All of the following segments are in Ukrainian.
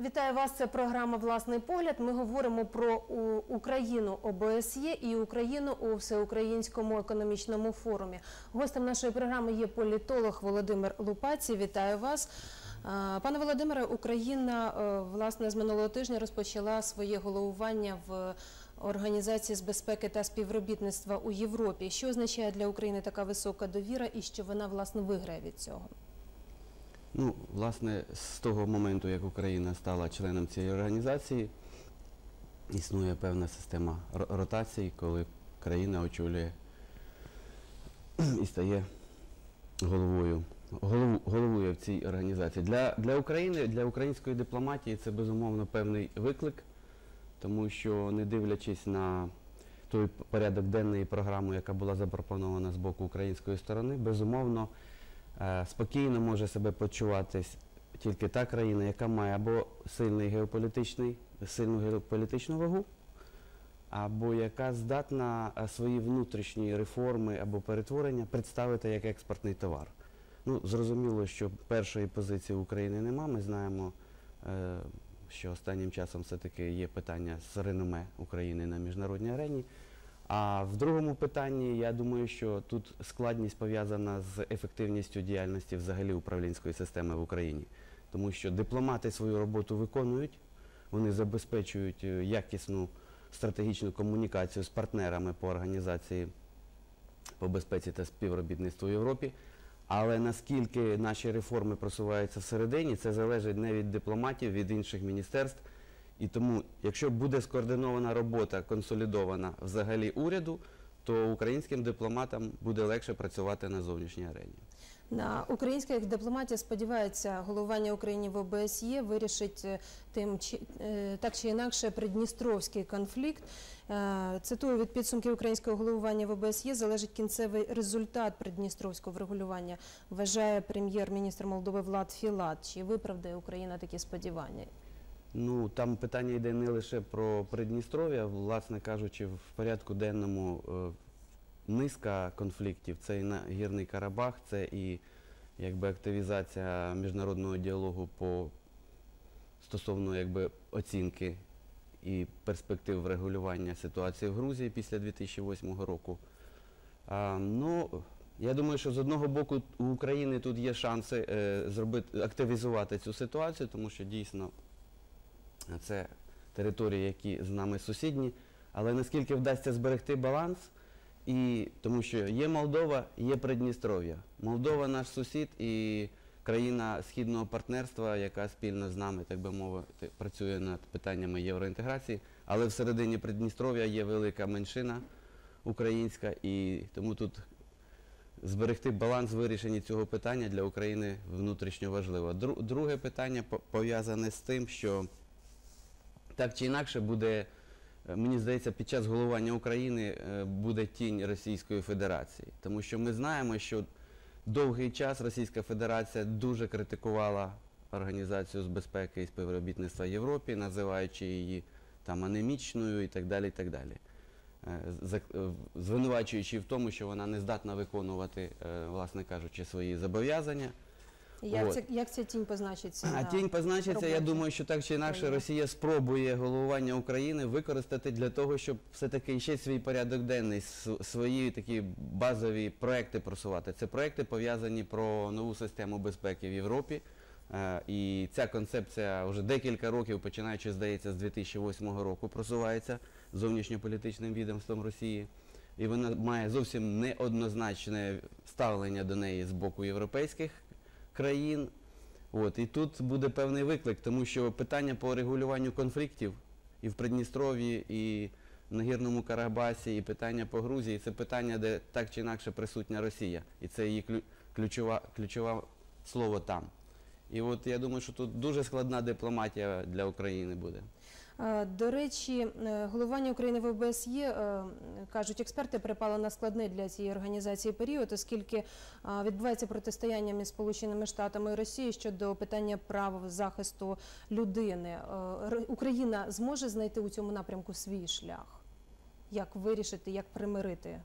Вітаю вас. Це програма Власний погляд. Ми говоримо про Україну ОБСЄ і Україну у всеукраїнському економічному форумі. Гостем нашої програми є політолог Володимир Лупаці. Вітаю вас. Пане Володимире, Україна е, власне з минулого тижня розпочала своє головування в організації з безпеки та співробітництва у Європі. Що означає для України така висока довіра і що вона власне виграє від цього? Ну, власне, з того моменту, як Україна стала членом цієї організації, існує певна система ро- ротацій, коли країна очолює і стає головою, голову, головує в цій організації. Для, для України, для української дипломатії це безумовно певний виклик, тому що не дивлячись на той порядок денний програму, яка була запропонована з боку української сторони, безумовно. Е, Спокійно може себе почуватись тільки та країна, яка має або сильний геополітичний, сильну геополітичну вагу, або яка здатна е, свої внутрішні реформи або перетворення представити як експортний товар. Ну, зрозуміло, що першої позиції України нема. Ми знаємо, е, що останнім часом все-таки є питання з реноме України на міжнародній арені. А в другому питанні я думаю, що тут складність пов'язана з ефективністю діяльності взагалі управлінської системи в Україні. Тому що дипломати свою роботу виконують, вони забезпечують е, якісну стратегічну комунікацію з партнерами по організації по безпеці та співробітництву в Європі. Але наскільки наші реформи просуваються всередині, це залежить не від дипломатів, від інших міністерств. І тому, якщо буде скоординована робота, консолідована взагалі уряду, то українським дипломатам буде легше працювати на зовнішній арені. На українських дипломатів сподівається, головування України в ОБСЄ вирішить е, тим чи е, так чи інакше придністровський конфлікт. Е, Цитую від підсумків українського головування в ОБСЄ залежить кінцевий результат придністровського врегулювання. Вважає прем'єр-міністр Молдови Влад Філат. Чи виправдає Україна такі сподівання? Ну там питання йде не лише про Придністров'я, власне кажучи, в порядку денному е, низка конфліктів. Це і Нагірний Карабах, це і якби активізація міжнародного діалогу по стосовно якби оцінки і перспектив врегулювання ситуації в Грузії після 2008 року. А, ну, я думаю, що з одного боку у України тут є шанси е, зробити активізувати цю ситуацію, тому що дійсно це території, які з нами сусідні. Але наскільки вдасться зберегти баланс, і тому що є Молдова, є Придністров'я. Молдова наш сусід і країна східного партнерства, яка спільно з нами, так би мовити, працює над питаннями євроінтеграції. Але всередині Придністров'я є велика меншина українська, і тому тут зберегти баланс вирішення цього питання для України внутрішньо важливо. Друге питання пов'язане з тим, що так чи інакше буде, е, мені здається, під час головування України е, буде тінь Російської Федерації. Тому що ми знаємо, що довгий час Російська Федерація дуже критикувала Організацію з безпеки і співробітництва Європі, називаючи її там анемічною і так далі. І так далі. Е, Звинувачуючи в тому, що вона не здатна виконувати, власне кажучи, свої зобов'язання. Як, От. ця, як ця тінь позначиться? А на тінь позначиться, я думаю, що так чи інакше? Росія спробує головування України використати для того, щоб все-таки ще свій порядок денний, свої такі базові проекти просувати. Це проекти пов'язані про нову систему безпеки в Європі. Е, І ця концепція вже декілька років, починаючи, здається, з 2008 року, просувається зовнішньополітичним відомством Росії. І вона має зовсім неоднозначне ставлення до неї з боку європейських країн. От, і тут буде певний виклик, тому що питання по регулюванню конфліктів і в Придністров'ї, і в Нагірному Карабасі, і питання по Грузії це питання, де так чи інакше присутня Росія. І це її ключова, ключове слово там. І от я думаю, що тут дуже складна дипломатія для України буде. Е, До речі, е, головування України в ОБСЄ, е, кажуть експерти, припало на складний для цієї організації період, оскільки відбувається протистояння між Сполученими Штатами і Росією щодо питання прав захисту людини. Україна зможе знайти у цьому напрямку свій шлях? Як вирішити, як примирити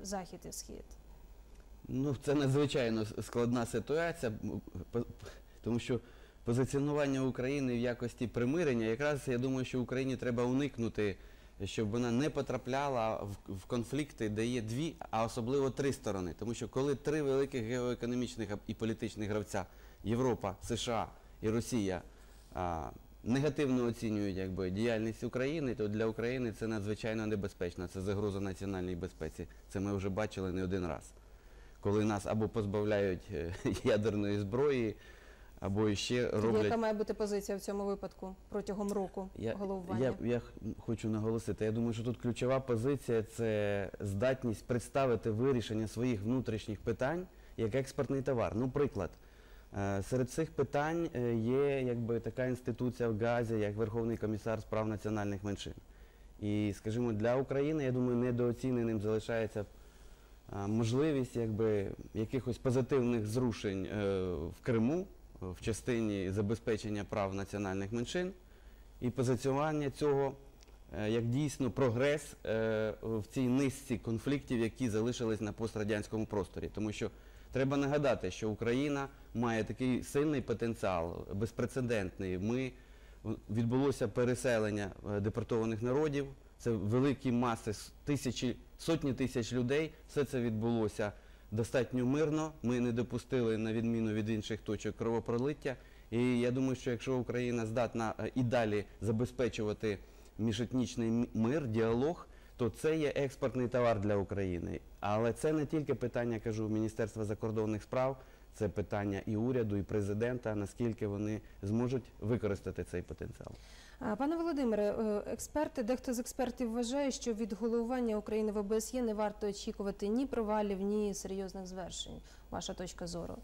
захід і схід? Ну, це надзвичайно складна ситуація, тому що позиціонування України в якості примирення, якраз я думаю, що Україні треба уникнути, щоб вона не потрапляла в, конфлікти, де є дві, а особливо три сторони. Тому що коли три великих геоекономічних і політичних гравця Європа, США і Росія негативно оцінюють якби, діяльність України, то для України це надзвичайно небезпечно. Це загроза національній безпеці. Це ми вже бачили не один раз. Коли нас або позбавляють е, ядерної зброї, або ще роблять. яка має бути позиція в цьому випадку протягом року Я, головування? я, я хочу наголосити. Я думаю, що тут ключова позиція це здатність представити вирішення своїх внутрішніх питань як експортний товар. Ну, приклад. Е, Серед цих питань е, є якби така інституція в ГАЗі, як Верховний комісар з прав національних меншин. І, скажімо, для України, я думаю, недооціненим залишається е, можливість якби, якихось позитивних зрушень в Криму в частині забезпечення прав національних меншин і позиціонування цього е, як дійсно прогрес е, в цій низці конфліктів, які залишились на пострадянському просторі. Тому що треба нагадати, що Україна має такий сильний потенціал, безпрецедентний. Ми відбулося переселення е, депортованих народів. Це великі маси, тисячі, сотні тисяч людей. Все це відбулося достатньо мирно. Ми не допустили, на відміну від інших точок, кровопролиття. І я думаю, що якщо Україна здатна е, і далі забезпечувати міжетнічний мир, діалог, то це є експортний товар для України. Але це не тільки питання, кажу, Міністерства закордонних справ, це питання і уряду, і президента, наскільки вони зможуть використати цей потенціал. Пане Володимире, е, експерти, дехто з експертів вважає, що від головування України в ОБСЄ не варто очікувати ні провалів, ні серйозних звершень. Ваша точка зору.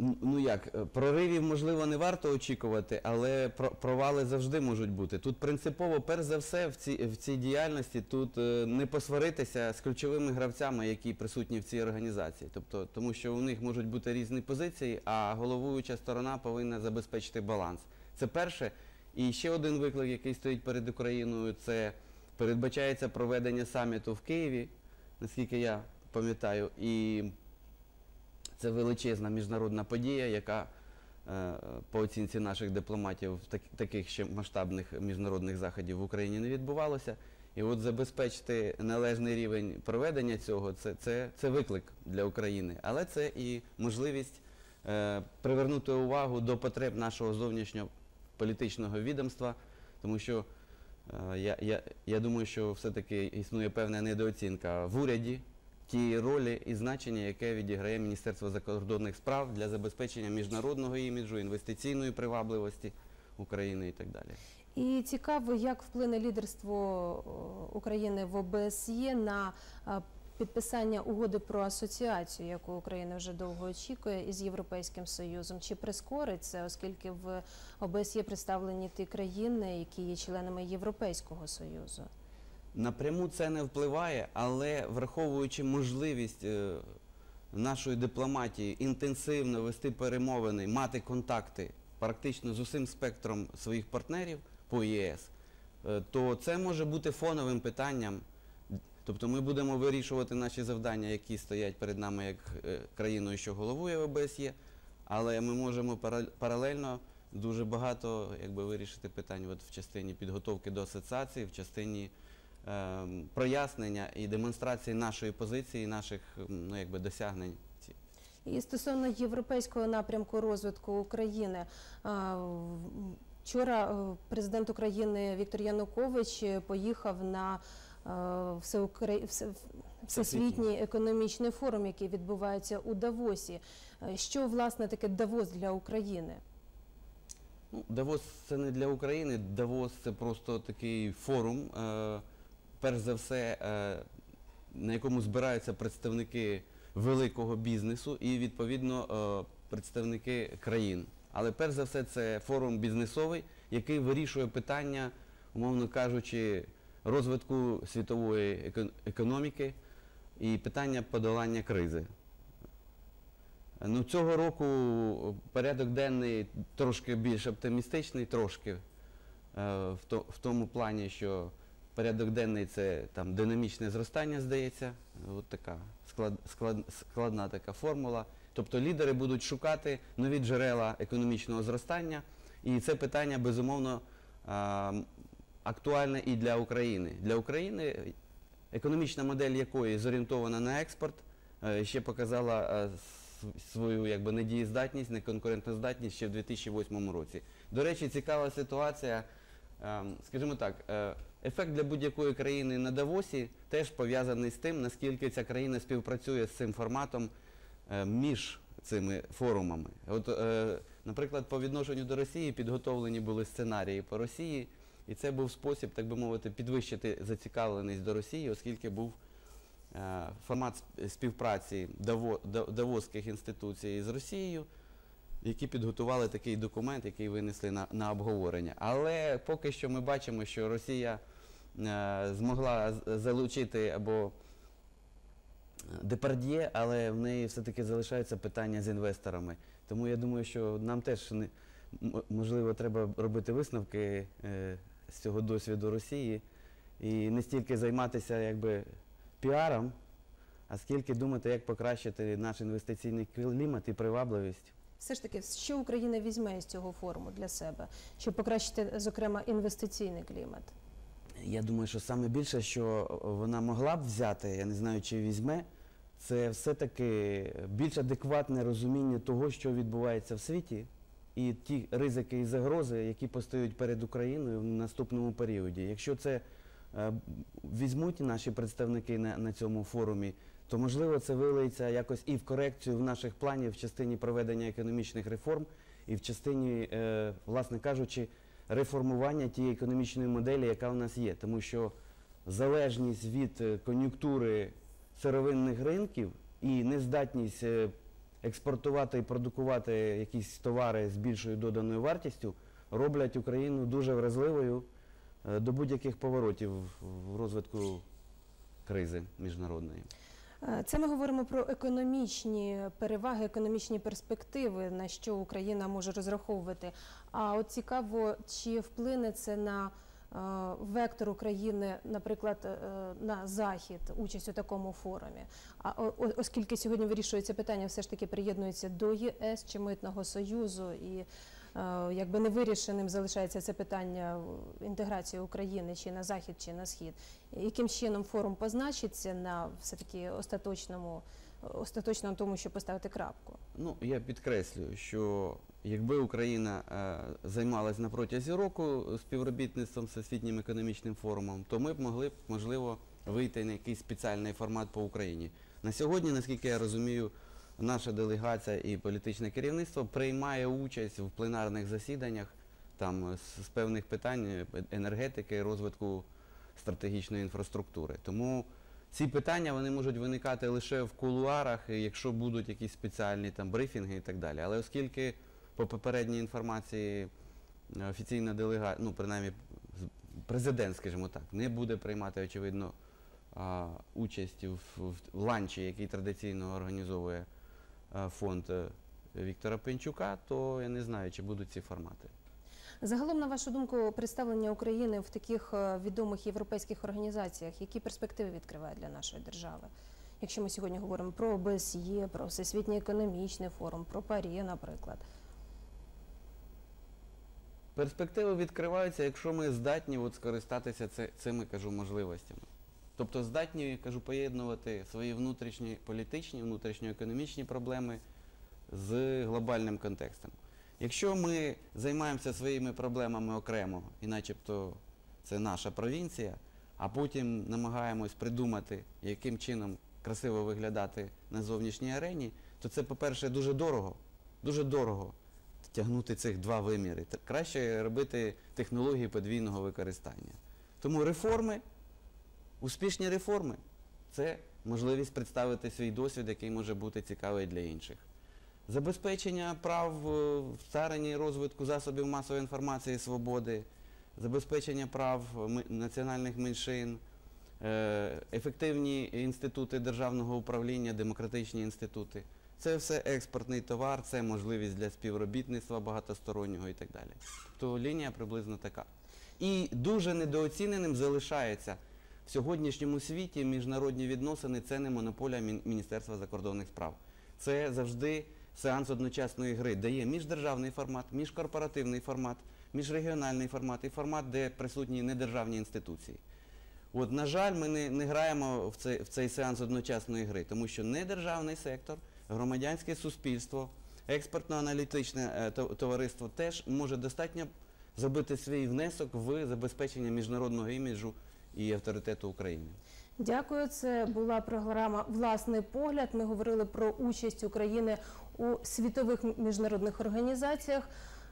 Ну як, е, проривів, можливо, не варто очікувати, але про- провали завжди можуть бути. Тут принципово, перш за все, в цій, в цій діяльності тут е, не посваритися з ключовими гравцями, які присутні в цій організації. Тобто, тому що у них можуть бути різні позиції, а головуюча сторона повинна забезпечити баланс. Це перше. І ще один виклик, який стоїть перед Україною, це передбачається проведення саміту в Києві, наскільки я пам'ятаю. І це величезна міжнародна подія, яка е, по оцінці наших дипломатів так, таких ще масштабних міжнародних заходів в Україні не відбувалося. І от забезпечити належний рівень проведення цього це, це, це виклик для України, але це і можливість е, привернути увагу до потреб нашого зовнішнього політичного відомства, тому що е, я, я, я думаю, що все-таки існує певна недооцінка в уряді тієї ролі і значення, яке відіграє Міністерство закордонних справ для забезпечення міжнародного іміджу, інвестиційної привабливості України і так далі. І цікаво, як вплине лідерство України в ОБСЄ на підписання угоди про асоціацію, яку Україна вже довго очікує із Європейським Союзом. Чи прискорить це, оскільки в ОБСЄ представлені ті країни, які є членами Європейського Союзу? Напряму це не впливає, але враховуючи можливість е, нашої дипломатії інтенсивно вести перемовини, мати контакти практично з усім спектром своїх партнерів по ЄС, е, то це може бути фоновим питанням. Тобто ми будемо вирішувати наші завдання, які стоять перед нами як е, країною, що головує ОБСЄ, але ми можемо пара- паралельно дуже багато якби, вирішити питань от, в частині підготовки до асоціації, в частині прояснення і демонстрації нашої позиції, наших ну, якби, досягнень. І стосовно європейського напрямку розвитку України, вчора е, президент України Віктор Янукович е, поїхав на е, всесвітній економічний форум, який відбувається у Давосі. Е, Що власне таке Давос для України? Ну, Давос це не для України, Давос це просто такий форум, е, перш за все, е, на якому збираються представники великого бізнесу і відповідно е, представники країн. Але перш за все це форум бізнесовий, який вирішує питання, умовно кажучи, розвитку світової економіки і питання подолання кризи. Ну, цього року порядок денний трошки більш оптимістичний, трошки е, в, то, в тому плані, що порядок денний це там динамічне зростання, здається. От така склад, склад, складна така формула. Тобто лідери будуть шукати нові джерела економічного зростання, і це питання безумовно а, актуальне і для України. Для України економічна модель якої зорієнтована на експорт, е, ще показала е, свою якби, недієздатність, неконкурентоздатність ще в 2008 році. До речі, цікава ситуація. е, Скажімо так, е, ефект для будь-якої країни на Давосі теж пов'язаний з тим, наскільки ця країна співпрацює з цим форматом е, між цими форумами. От, е, наприклад, по відношенню до Росії підготовлені були сценарії по Росії, і це був спосіб, так би мовити, підвищити зацікавленість до Росії, оскільки був е, формат співпраці Даво- Давоських інституцій з Росією, які підготували такий документ, який винесли на, на обговорення. Але поки що ми бачимо, що Росія змогла залучити або Депард'є, але в неї все-таки залишаються питання з інвесторами. Тому я думаю, що нам теж не, можливо треба робити висновки е, з цього досвіду Росії і не стільки займатися якби піаром, а скільки думати, як покращити наш інвестиційний клімат і привабливість. Все ж таки, що Україна візьме з цього форуму для себе, щоб покращити, зокрема, інвестиційний клімат? Я думаю, що саме більше, що вона могла б взяти, я не знаю, чи візьме, це все-таки більш адекватне розуміння того, що відбувається в світі, і ті ризики і загрози, які постають перед Україною в наступному періоді. Якщо це е, візьмуть наші представники на, на цьому форумі, то можливо це вилиється якось і в корекцію в наших планів в частині проведення економічних реформ, і в частині, е, власне кажучи, реформування тієї економічної моделі, яка у нас є. Тому що залежність від е, кон'юнктури сировинних ринків і нездатність е, експортувати і продукувати якісь товари з більшою доданою вартістю роблять Україну дуже вразливою е, до будь-яких поворотів в розвитку кризи міжнародної. Е, Це ми говоримо про економічні переваги, економічні перспективи, на що Україна може розраховувати. А от цікаво, чи вплине це на е, вектор України, наприклад, е, на захід, участь у такому форумі. А оскільки сьогодні вирішується питання, все ж таки приєднується до ЄС чи митного союзу і. Е, Якби невирішеним залишається це питання інтеграції України чи на захід, чи на схід. Яким чином форум позначиться на все-таки остаточному, остаточному тому, щоб поставити крапку? Ну, я підкреслюю, що якби Україна е, займалась на протязі року співробітництвом з Всесвітнім економічним форумом, то ми б могли б, можливо, вийти на якийсь спеціальний формат по Україні. На сьогодні, наскільки я розумію, наша делегація і політичне керівництво приймає участь в пленарних засіданнях там, з, з певних питань е, енергетики, розвитку стратегічної інфраструктури. Тому ці питання вони можуть виникати лише в кулуарах, якщо будуть якісь спеціальні там брифінги і так далі. Але оскільки по попередній інформації е, офіційна делегація, ну принаймні президент, скажімо так, не буде приймати, очевидно, участь в, в ланчі, який традиційно організовує е, фонд е, Віктора Пенчука, то я не знаю, чи будуть ці формати. Загалом, на вашу думку, представлення України в таких е, відомих європейських організаціях, які перспективи відкриває для нашої держави? Якщо ми сьогодні говоримо про ОБСЄ, про Всесвітній економічний форум, про ПАРЄ, наприклад. Перспективи відкриваються, якщо ми здатні от скористатися це, цими кажу, можливостями. Тобто здатні, кажу, поєднувати свої внутрішні політичні, внутрішньоекономічні проблеми з глобальним контекстом. Якщо ми займаємося своїми проблемами окремо, і начебто це наша провінція, а потім намагаємось придумати, яким чином красиво виглядати на зовнішній арені, то це, по-перше, дуже дорого. Дуже дорого тягнути цих два виміри. Краще робити технології подвійного використання. Тому реформи, успішні реформи це можливість представити свій досвід, який може бути цікавий для інших. Забезпечення прав е, в царині розвитку засобів масової інформації і свободи, забезпечення прав національних меншин, е, ефективні інститути державного управління, демократичні інститути. Це все експортний товар, це можливість для співробітництва багатостороннього і так далі. Тобто лінія приблизно така. І дуже недооціненим залишається в сьогоднішньому світі міжнародні відносини це не монополія Міністерства закордонних справ. це завжди сеанс одночасної гри, де є міждержавний формат, міжкорпоративний формат, міжрегіональний формат і формат, де присутні недержавні інституції. От, на жаль, ми не, не граємо в цей, в цей сеанс одночасної гри, тому що недержавний сектор, громадянське суспільство, експортно-аналітичне е, товариство теж може достатньо зробити свій внесок в забезпечення міжнародного іміджу і авторитету України. Дякую. Це була програма Власний погляд. Ми говорили про участь України у світових міжнародних організаціях.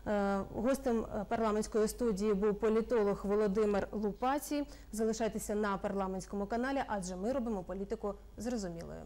Е, Гостем парламентської студії був політолог Володимир Лупацій. Залишайтеся на парламентському каналі, адже ми робимо політику зрозумілою.